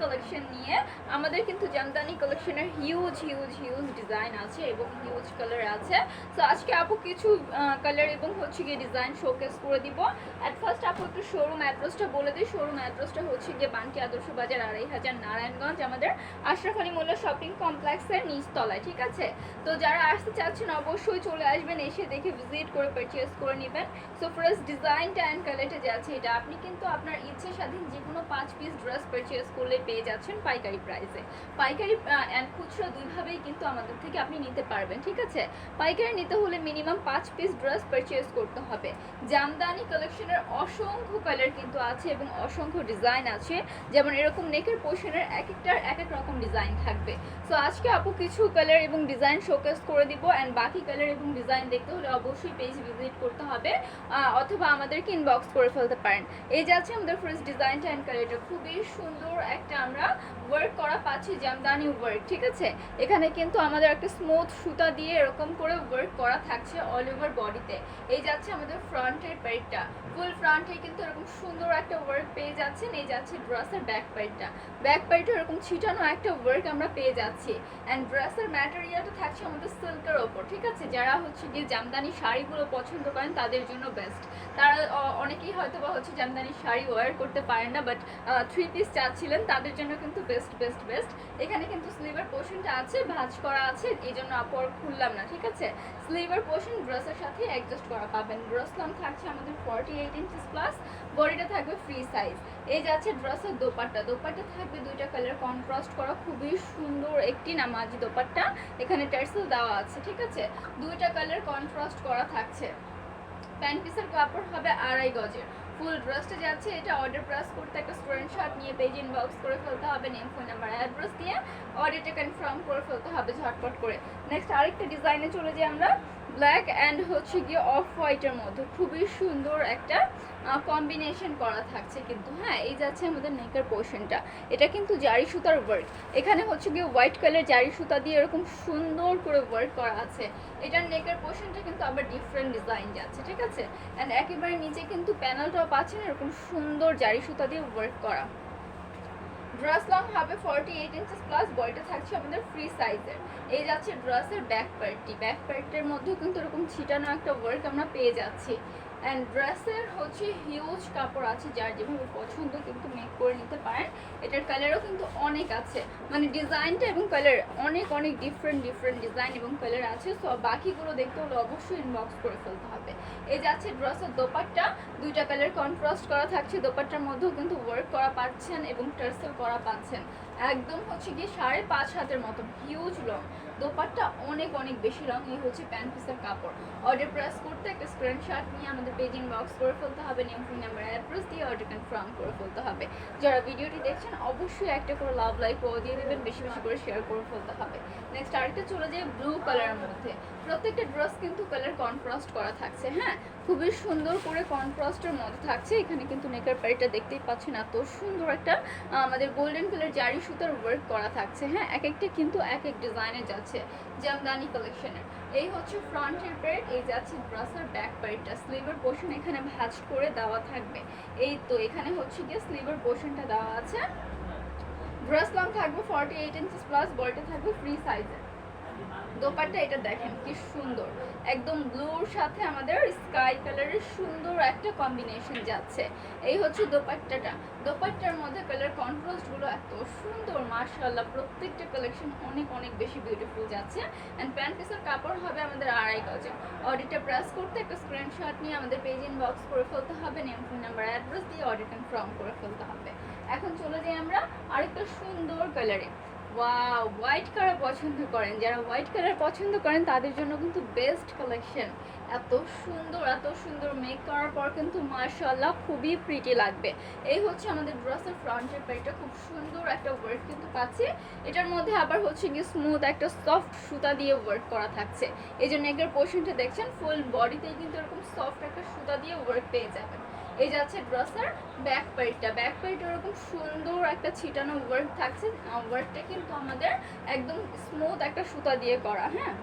Collection নিয়ে আমাদের কিন্তু জামদানি কালেকশনের হিউজ হিউজ হিউজ ডিজাইন আছে এবং হিউজ কালার আছে। তো আজকে আপু কিছু কালার এবং হচ্ছে গিয়ে ডিজাইন শোকেস করে দিব। অ্যাট ফার্স্ট আপু একটু শোরুম অ্যাড্রেসটা বলে দিই। শোরুম অ্যাড্রেসটা হচ্ছে গিয়ে বান্টি আদর্শ বাজার আড়াই হাজার নারায়ণগঞ্জ, আমাদের আশরাফ আলী মোল্লা শপিং কমপ্লেক্সের নিচতলায়, ঠিক আছে? তো যারা আসতে চাচ্ছেন অবশ্যই চলে আসবেন, এসে দেখে ভিজিট করে পারচেস করে নেবেন। সো ফার্স্ট ডিজাইনটা অ্যান্ড কালারটা যাচ্ছে এটা আপনি কিন্তু আপনার ইচ্ছে স্বাধীন যে কোনো পাঁচ পিস ড্রেস পারচেস করলে পেয়ে যাচ্ছেন পাইকারি প্রাইসে পাইকারি অ্যান্ড খুচরো দুইভাবেই কিন্তু আমাদের থেকে আপনি নিতে পারবেন, ঠিক আছে? পাইকারি নিতে হলে মিনিমাম পাঁচ পিস ড্রেস পারচেস করতে হবে। জামদানি কালেকশনের অসংখ্য কালার কিন্তু আছে এবং অসংখ্য ডিজাইন আছে। যেমন এরকম নেকের পোর্শনের এক একটার এক এক রকম ডিজাইন থাকবে। সো আজকে আপু কিছু কালার এবং ডিজাইন শোকেস করে দিব অ্যান্ড বাকি কালার এবং ডিজাইন দেখতে হলে অবশ্যই পেজ ভিজিট করতে হবে অথবা আমাদেরকে ইনবক্স করে ফেলতে পারেন। এই যাচ্ছে আমাদের ফার্স্ট ডিজাইনটা অ্যান্ড কালারটা খুবই সুন্দর একটা আমরা ওয়ার্ক পাচ্ছি জামদানি ওয়ার্ক ঠিক আছে? এখানে কিন্তু আমাদের একটা স্মুথ সুতা দিয়ে এরকম করে ওয়ার্ক করা থাকছে অল ওভার বডিতে এই যাচ্ছে আমাদের ফ্রন্টের পেটটা ফুল ফ্রন্টে কিন্তু এরকম সুন্দর একটা ওয়ার্ক পেয়ে যাচ্ছেন, এই যাচ্ছে ড্রেসের ব্যাক পাইটটা ব্যাক পাইটে এরকম ছিটানো একটা ওয়ার্ক আমরা পেয়ে যাচ্ছি। অ্যান্ড ড্রেসের ম্যাটেরিয়ালটা থাকছে আমাদের সিল্কের ওপর, ঠিক আছে? যারা হচ্ছে গিয়ে জামদানি শাড়িগুলো পছন্দ করেন, তাদের জন্য বেস্ট তারা অনেকেই হয়তো বা হচ্ছে জামদানি শাড়ি ওয়ার করতে পারেন না বাট থ্রি পিস চাচ্ছিলেন, তাদের জন্য কিন্তু বেস্ট বেস্ট বেস্ট এখানে কিন্তু স্লিভার পোর্শনটা আছে, ভাঁজ করা আছে, এই জন্য আপর খুললাম না, ঠিক আছে? স্লিভার পোর্শন ড্রেসের সাথে অ্যাডজাস্ট করা পাবেন। ড্রেস লং থাকছে আমাদের ফর্টি এইট ইঞ্চিস প্লাস বডিটা থাকবে ফ্রি সাইজ এই যাচ্ছে ড্রেসের দোপাট্টা দোপাট্টা থাকবে দুইটা কালার কন্ট্রাস্ট করা, খুবই সুন্দর একটি নামাজি দোপাট্টা। এখানে টার্সেল দেওয়া আছে, ঠিক আছে? দুইটা কালার কন্ট্রাস্ট করা থাকছে। প্যান্ট পিসের কাপড় হবে আড়াই গজের। ফুল ড্রেসটা যাচ্ছে, এটা অর্ডার প্রেস করতে একটা স্ক্রিনশট নিয়ে পেজ ইনবক্স করে ফেলতে হবে নেম ফোন নাম্বার অ্যাড্রেস দিয়ে অর্ডারটা কনফার্ম করে ফেলতে হবে ঝটপট করে। নেক্সট আরেকটা ডিজাইনে চলে যাই আমরা। ব্ল্যাক অ্যান্ড হচ্ছে গিয়ে অফ হোয়াইটের মধ্যে। খুবই সুন্দর একটা কম্বিনেশন করা থাকছে কিন্তু হ্যাঁ এই যাচ্ছে আমাদের নেকের পোর্শনটা এটা কিন্তু জারি সুতার ওয়ার্ক এখানে হচ্ছে গিয়ে হোয়াইট কালার জারি সুতা দিয়ে এরকম সুন্দর করে ওয়ার্ক করা আছে। এটার নেকের পোর্শনটা কিন্তু আবার ডিফারেন্ট ডিজাইন যাচ্ছে, ঠিক আছে? অ্যান্ড একেবারে নিচে কিন্তু প্যানেল প্যানেলটাও পাচ্ছেন এরকম সুন্দর জারি সুতা দিয়ে ওয়ার্ক করা। ড্রেস লং হবে ফর্টি এইট ইঞ্চেস প্লাস বডিটা থাকছে আমাদের ফ্রি সাইজের এই যাচ্ছে ড্রেসের ব্যাক পার্টটি ব্যাক পার্টের মধ্যেও কিন্তু এরকম ছিটানো একটা ওয়ার্ক আমরা পেয়ে যাচ্ছি। অ্যান্ড ড্রেসের হচ্ছে হিউজ কাপড় আছে যার যেভাবে পছন্দ কিন্তু মেক করে নিতে পারেন। এটার কালারও কিন্তু অনেক আছে। মানে ডিজাইনটা এবং কালার অনেক অনেক ডিফারেন্ট ডিফারেন্ট ডিজাইন এবং কালার আছে। সো বাকিগুলো দেখতে হলে অবশ্যই ইনবক্স করে ফেলতে হবে। এই যে আছে ড্রেসের দোপাট্টা, দুইটা কালার কন্ট্রাস্ট করা থাকছে। দোপাট্টার মধ্যেও কিন্তু ওয়ার্ক করা পাচ্ছেন এবং টার্সেল করা পাচ্ছেন। একদম হচ্ছে গিয়ে সাড়ে পাঁচ হাতের মতো হিউজ লং দোপাট্টা অনেক অনেক বেশি লং এই হচ্ছে প্যান্ট পিসের কাপড়। অর্ডার প্রেস করতে একটা স্ক্রিনশট নিয়ে আমাদের পেজ ইনবক্স করে ফেলতে হবে নেম ফোন নাম্বার অ্যাড্রেস দিয়ে অর্ডার কনফার্ম করে ফেলতে হবে। যারা ভিডিওটি দেখছেন, অবশ্যই একটা করে লাভ লাইক ও দিয়ে দেবেন, বেশি বেশি করে শেয়ার করে ফেলতে হবে। নেক্সট আরেকটা চলে যায় ব্লু কালারের মধ্যে। প্রত্যেকটা ড্রেস কিন্তু কালার কন্ট্রাস্ট করা থাকছে হ্যাঁ? খুবই সুন্দর করে কন্ট্রাস্টের মধ্যে থাকছে। এখানে কিন্তু নেকার পাড়িটা দেখতেই পাচ্ছেন, এত সুন্দর একটা আমাদের গোল্ডেন কালার জারি সুতার ওয়ার্ক করা থাকছে। হ্যাঁ এক একটা কিন্তু এক এক ডিজাইনে যাচ্ছে জামদানি কালেকশনের এই হচ্ছে ফ্রন্টের পেট এই যাচ্ছে ড্রেসের ব্যাক পার্টটা স্লিভের পোর্শন এখানে ভাঁজ করে দেওয়া থাকবে। এই তো এখানে হচ্ছে গিয়ে স্লিভের পোর্শনটা দেওয়া আছে। ড্রেস লং থাকবে ফর্টি এইট ইঞ্চিস প্লাস বডিটা থাকবে ফ্রি সাইজের দোপাট্টা, এটা দেখেন কি সুন্দর। একদম ব্লুর সাথে আমাদের স্কাই কালারের সুন্দর একটা কম্বিনেশন যাচ্ছে। এই হচ্ছে দোপাট্টাটা। দোপাট্টার মধ্যে কালার কন্ট্রাস্টগুলো এত সুন্দর মার্শাল্লাহ প্রত্যেকটা কালেকশন অনেক অনেক বেশি বিউটিফুল যাচ্ছে। অ্যান্ড প্যান্ট পিসের কাপড় হবে আমাদের আড়াই গজে। অডিটা প্রেস করতে একটা স্ক্রিনশট নিয়ে আমাদের পেজ ইনবক্স করে ফেলতে হবে নেম ফোন নাম্বার অ্যাড্রেস দিয়ে অর্ডার কনফার্ম করে ফেলতে হবে। এখন চলে যাই আমরা আরেকটা সুন্দর কালারে ওয়াও হোয়াইট কালার পছন্দ করেন। যারা হোয়াইট কালার পছন্দ করেন, তাদের জন্য কিন্তু বেস্ট কালেকশন এত সুন্দর এত সুন্দর মেক করার পর কিন্তু মার্শাল্লাহ খুবই প্রিটি লাগবে। এই হচ্ছে আমাদের ড্রেসের ফ্রন্টের পেটটা খুব সুন্দর একটা ওয়ার্ক কিন্তু পাচ্ছি। এটার মধ্যে আবার হচ্ছে কি স্মুথ একটা সফট সুতা দিয়ে ওয়ার্ক করা থাকছে। এই যে নেকের পোর্শনটা দেখছেন ফুল বডিতেই কিন্তু এরকম সফট একটা সুতা দিয়ে ওয়ার্ক পেয়ে যাবেন। এই যাচ্ছে ড্রেসের ব্যাক পাইটটা ব্যাক পাইট এরকম সুন্দর একটা ছিটানো ওয়ার্ক থাকছে। ওয়ার্কটা কিন্তু আমাদের একদম স্মুথ একটা সুতা দিয়ে করা হ্যাঁ?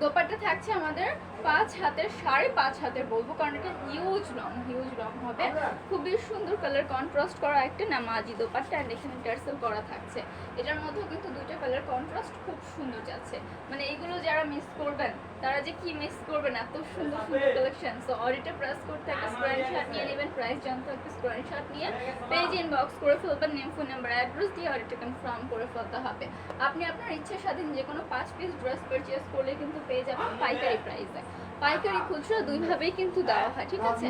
দোপাট্টা থাকছে আমাদের পাঁচ হাতের, সাড়ে পাঁচ হাতের বলব, কারণ এটা হিউজ লং হিউজ লং হবে। খুবই সুন্দর কালার কন্ট্রাস্ট করা একটা নামাজি দোপাট্টা অ্যান্ড এখানে টার্সেল করা থাকছে। এটার মধ্যেও কিন্তু দুইটা কালার কন্ট্রাস্ট খুব সুন্দর যাচ্ছে। মানে এগুলো যারা মিস করবেন, তারা যে কি মিস করবেন, এত সুন্দর সুন্দর কালেকশন সো অডিটে প্রেস করতে একটা স্ক্রিনশট নিয়ে নেবেন প্রাইস জানতে একটা স্ক্রিনশট নিয়ে পেজ ইনবক্স করে ফেলবেন নেম ফোন নাম্বার অ্যাড্রেস দিয়ে অডিটে কনফার্ম করে ফেলতে হবে। আপনি আপনার ইচ্ছা স্বাধীন যে কোনো পাঁচ পিস ড্রেস পারচেস করলে কিন্তু পেয়ে যাবেন পাইকারি প্রাইসে পাইকারি খুচরা দুইভাবেই কিন্তু দেওয়া হয়, ঠিক আছে?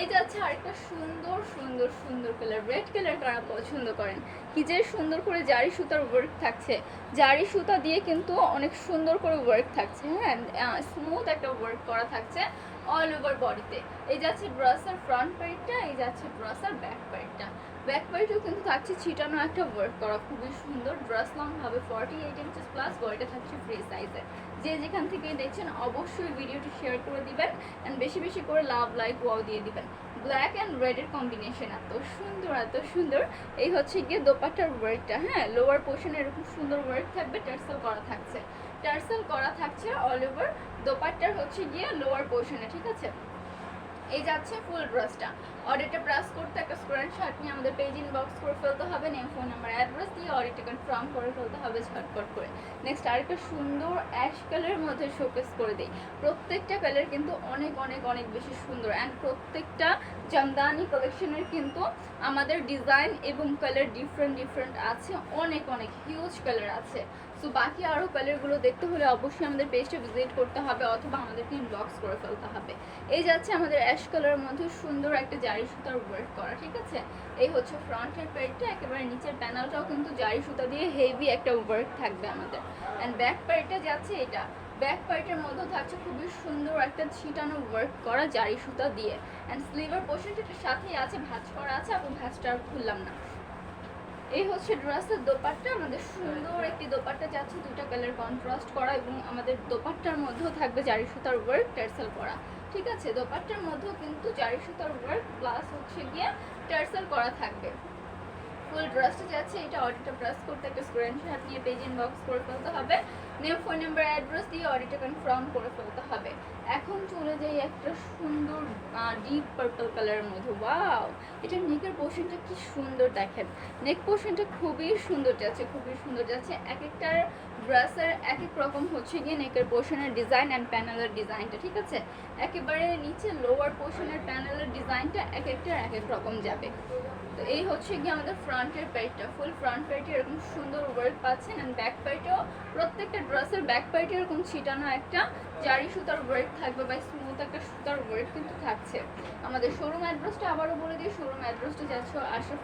এই যাচ্ছে আরেকটা সুন্দর সুন্দর সুন্দর কালার রেড কালার কারা পছন্দ করেন। কি যে সুন্দর করে জারি সুতার ওয়ার্ক থাকছে। জারি সুতা দিয়ে কিন্তু অনেক সুন্দর করে ওয়ার্ক থাকছে হ্যাঁ? স্মুথ একটা ওয়ার্ক করা থাকছে অল ওভার বডিতে এই যাচ্ছে ড্রেসের ফ্রন্ট পার্টটা এই যাচ্ছে ড্রেসের ব্যাক পার্টটা ব্যাক কিন্তু থাকছে ছিটানো একটা ওয়ার্ক করা, খুবই সুন্দর। ড্রেস লং হবে ফর্টি এইট ইঞ্চেস প্লাস বডিটা থাকছে ফ্রি সাইজের যে যেখান থেকে দেখছেন, অবশ্যই ভিডিওটি শেয়ার করে দিবেন অ্যান্ড বেশি বেশি করে লাভ লাইক ওয়াও দিয়ে দিবেন। ব্ল্যাক অ্যান্ড রেডের কম্বিনেশন এত সুন্দর এত সুন্দর। এই হচ্ছে গিয়ে দোপাট্টার ওয়ার্কটা হ্যাঁ? লোয়ার পোর্শনে এরকম সুন্দর ওয়ার্ক থাকবে টার্সেল করা থাকছে। টার্সেল করা থাকছে অল ওভার দোপাট্টার হচ্ছে গিয়ে লোয়ার পোর্শনে ঠিক আছে? এই যাচ্ছে ফুল ড্রেসটা অর্ডারটা প্রেস করতে একটা স্ক্রিনশট নিয়ে আমাদের পেজ ইনবক্স করে ফেলতে হবে নেম ফোন নাম্বার অ্যাড্রেস দিয়ে অর্ডারটা কনফার্ম করে ফেলতে হবে ঝটপট করে। নেক্সট আরেকটা সুন্দর অ্যাশ কালারের মধ্যে শোকেস করে দিই। প্রত্যেকটা কালার কিন্তু অনেক অনেক অনেক বেশি সুন্দর। অ্যান্ড প্রত্যেকটা জামদানি কালেকশনের কিন্তু আমাদের ডিজাইন এবং কালার ডিফারেন্ট ডিফারেন্ট আছে। অনেক অনেক হিউজ কালার আছে। সো বাকি আরও কালারগুলো দেখতে হলে অবশ্যই আমাদের পেজটা ভিজিট করতে হবে অথবা আমাদেরকে ইনবক্স করে ফেলতে হবে। এই যাচ্ছে আমাদের অ্যাশ কালারের মধ্যে সুন্দর একটা জারি সুতার ওয়ার্ক করা, ঠিক আছে? এই হচ্ছে ফ্রন্টের পেটটা একেবারে নিচের প্যানেলটাও কিন্তু জারি সুতা দিয়ে হেভি একটা ওয়ার্ক থাকবে আমাদের। অ্যান্ড ব্যাক পার্টটা যাচ্ছে এটা। ব্যাক পার্টের মধ্যে থাকছে খুবই সুন্দর একটা ছিটানো ওয়ার্ক করা জারি সুতা দিয়ে। অ্যান্ড স্লিভার পোর্শনটার সাথেই আছে, ভাঁজ করা আছে আপনি ভাঁজটা আর খুললাম না। এই হচ্ছে ড্রেসের দোপাট্টা, আমাদের সুন্দর একটি দোপাট্টা যাচ্ছে দুটো কালার কন্ট্রাস্ট করা এবং আমাদের দোপাট্টার মধ্যেও থাকবে জারি সুতার ওয়ার্ক টার্সেল করা। ঠিক আছে দোপাট্টার মধ্যেও কিন্তু জারি সুতার ওয়ার্ক প্লাস হচ্ছে গিয়ে টার্সেল করা থাকবে। ফুল ড্রেসটা যাচ্ছে, এটা অডিটা প্রেস করতে একটা স্ক্রিনশট নিয়ে পেজ ইনবক্স করে ফেলতে হবে। নেম ফোন নাম্বার অ্যাড্রেস দিয়ে অডিটা কনফার্ম করে ফেলতে হবে। এখন চলে যাই একটা সুন্দর ডিপ পার্পল কালারের মধ্যে। ওয়াও এটা নেকের পোর্শনটা কি সুন্দর দেখেন। নেক পোর্শনটা খুবই সুন্দর যাচ্ছে, খুবই সুন্দর যাচ্ছে। এক একটার ড্রেসের এক এক রকম হচ্ছে গিয়ে নেকের পোর্শনের ডিজাইন অ্যান্ড প্যানেলের ডিজাইনটা ঠিক আছে? একেবারে নিচে লোয়ার পোর্শনের প্যানেলের ডিজাইনটা এক একটার এক এক রকম যাবে। তো এই হচ্ছে গিয়ে আমাদের ফ্রন্টের পেটটা ফুল ফ্রন্ট পেটে এরকম সুন্দর ওয়ার্ক পাচ্ছেন অ্যান্ড ব্যাক পেটেও প্রত্যেকটা ড্রেসের ব্যাক পেটে এরকম ছিটানো একটা জারি সুতার ওয়ার্ক থাকবে বা স্মুথ একটা সুতার ওয়ার্ক কিন্তু থাকছে। আমাদের শোরুম অ্যাড্রেসটা আবারও বলে দিই শোরুম অ্যাড্রেসটা যাচ্ছে আশরাফ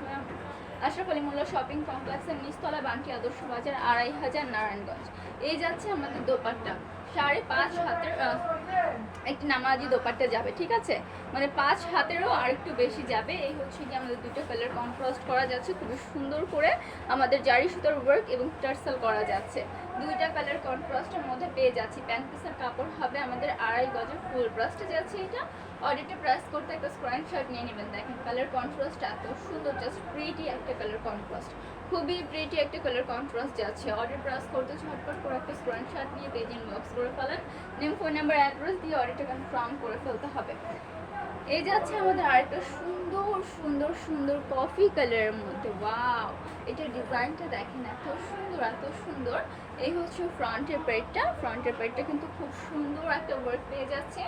আশরাফ আলী মোল্লা শপিং কমপ্লেক্সের নিচতলা বান্টি আদর্শ বাজার, আড়াই হাজার নারায়ণগঞ্জ। এই যাচ্ছে আমাদের দোপাট্টা। সাড়ে পাঁচ হাতের একটি নামাজি দোপাট্টা যাবে, ঠিক আছে? মানে পাঁচ হাতেরও আর একটু বেশি যাবে। এই হচ্ছে কি আমাদের দুটো কালার কন্ট্রাস্ট করা যাচ্ছে, খুবই সুন্দর করে আমাদের জারি সুতার ওয়ার্ক এবং টার্সাল করা যাচ্ছে। দুইটা কালার কন্ট্রাস্টের মধ্যে পেয়ে যাচ্ছি। প্যান্ট পিসের কাপড় হবে আমাদের আড়াই গজের ফুল ব্রাশটা যাচ্ছে এটা। অডিটে প্রেস করতে একটা স্ক্রিনশট নিয়ে নেবেন। দেখেন কালার কন্ট্রাস্ট এত সুন্দর জাস্ট প্রিটি একটা কালার কন্ট্রাস্ট খুবই প্রিটি একটা কালার কন্ট্রাস্ট যাচ্ছে অর্ডার প্রেস করতে ঝটপট করে একটা স্ক্রিনশট নিয়ে পেজ ইনবক্স করে ফেলেন। নেম ফোন নাম্বার অ্যাড্রেস দিয়ে অর্ডারটা কনফার্ম করে ফেলতে হবে। এই যাচ্ছে আমাদের আরেকটা সুন্দর সুন্দর সুন্দর কফি কালারের মধ্যে। ওয়াও এটা ডিজাইনটা দেখেন, এত সুন্দর এত সুন্দর। এই হচ্ছে ফ্রন্টের পেটটা ফ্রন্টের পেটটা কিন্তু খুব সুন্দর একটা ওয়ার্ক পেয়ে যাচ্ছে।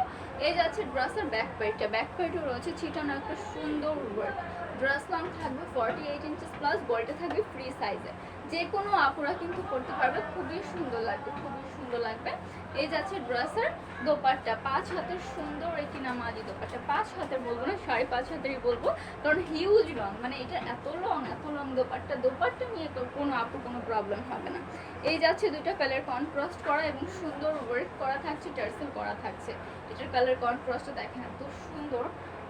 এই যাচ্ছে ড্রেসের ব্যাক পেটটা ব্যাক পেটও রয়েছে ছিটানো একটা সুন্দর ওয়ার্ক ড্রেস লং থাকবে ফর্টি এইট ইঞ্চেস প্লাস বডিটা থাকবে ফ্রি সাইজে যে কোনো আপুরা কিন্তু করতে পারবে, খুবই সুন্দর লাগবে, খুবই সুন্দর লাগবে। এই যাচ্ছে ড্রেসের দোপাট্টা। পাঁচ হাতের সুন্দর একটি নামাজি দোপাট্টা। পাঁচ হাতের বলব না, সাড়ে পাঁচ হাতেরই বলব, কারণ হিউজ লং মানে এটা এত লং এত লং দোপাট্টা। দোপাট্টা নিয়ে কোনো আপু কোনো প্রবলেম হবে না। এই যাচ্ছে দুটো কালার কন্ট্রাস্ট করা এবং সুন্দর ওয়ার্ক করা থাকছে টার্সেল করা থাকছে। এটার কালার কন্ট্রাস্টটা দেখেন, এত সুন্দর।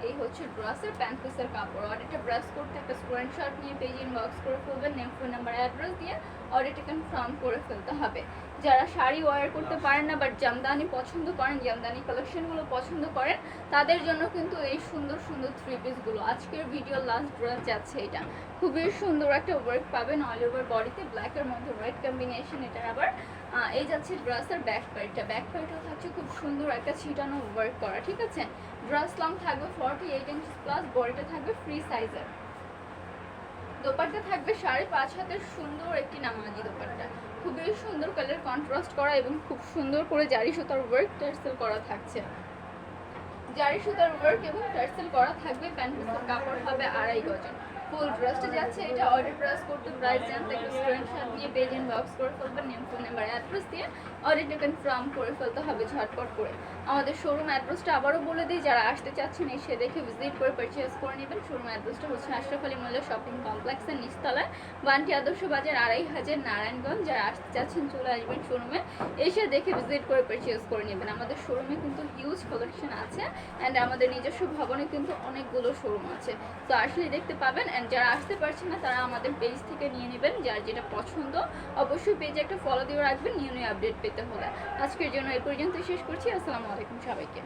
এই হচ্ছে ড্রেসের প্যান্ট পিসের কাপড়। অর্ডারটা ব্রাশ করতে একটা স্ক্রিনশট নিয়ে পেজ ইনবক্স করে ফেলবেন নেম ফোন নাম্বার অ্যাড্রেস দিয়ে অর্ডারটা কনফার্ম করে ফেলতে হবে। যারা শাড়ি ওয়ার করতে পারেন না বাট জামদানি পছন্দ করেন, জামদানি কালেকশনগুলো পছন্দ করেন, তাদের জন্য কিন্তু এই সুন্দর সুন্দর থ্রি পিসগুলো আজকের ভিডিও লাস্ট ড্রেস যাচ্ছে এটা। খুবই সুন্দর একটা ওয়ার্ক পাবেন অল ওভার বডিতে ব্ল্যাকের মধ্যে রেড কম্বিনেশন এটার আবার এই যাচ্ছে ড্রেসের ব্যাক পার্টটা ব্যাক পার্টটা থাকছে খুব সুন্দর একটা ছিটানো ওয়ার্ক করা, ঠিক আছে? ড্রেস লং থাকবে ফর্টি এইট ইঞ্চ প্লাস বডিটা থাকবে ফ্রি সাইজের দোপাট্টা থাকবে সাড়ে পাঁচ হাতের সুন্দর একটি নামাজি দোপাট্টা। খুবই সুন্দর কালার কন্ট্রাস্ট করা এবং খুব সুন্দর করে জারি সুতার ওয়ার্ক টার্সেল করা থাকছে। জারি সুতার ওয়ার্ক এবং টার্সেল করা থাকবে প্যান্ট কাপড় হবে আড়াই গজন ফুল ড্রেসটা যাচ্ছে, এটা অর্ডার প্রেস করতে প্রাইস জানতে একটু স্ক্রিনশট দিয়ে পেজ ইনবক্স করে ফেলবেন নেম ফোন নাম্বার অ্যাড্রেস দিয়ে অর্ডারটা কনফার্ম করে ফেলতে হবে ঝটপট করে। আমাদের শোরুম অ্যাড্রেসটা আবারও বলে দিই, যারা আসতে চাচ্ছেন এসে দেখে ভিজিট করে পারচেস করে নেবেন। শোরুম অ্যাড্রেসটা হচ্ছে আশরাফ আলী মোল্লা শপিং কমপ্লেক্সের নিচতলায়, বান্টি আদর্শ বাজার আড়াই হাজার নারায়ণগঞ্জ। যারা আসতে চাচ্ছেন চলে আসবেন শোরুমে এসে দেখে ভিজিট করে পারচেস করে নেবেন। আমাদের শোরুমে কিন্তু হিউজ কালেকশন আছে অ্যান্ড আমাদের নিজস্ব ভবনে কিন্তু অনেকগুলো শোরুম আছে। তো আসলে দেখতে পাবেন অ্যান্ড যারা আসতে পারছেন না, তারা আমাদের পেজ থেকে নিয়ে নেবেন, যার যেটা পছন্দ। অবশ্যই পেজে একটা ফলো দিয়ে রাখবেন নিউ নিউ আপডেট পেতে হলে। আজকের জন্য এই পর্যন্ত শেষ করছি। আসসালামু আলাইকুম সবাইকে।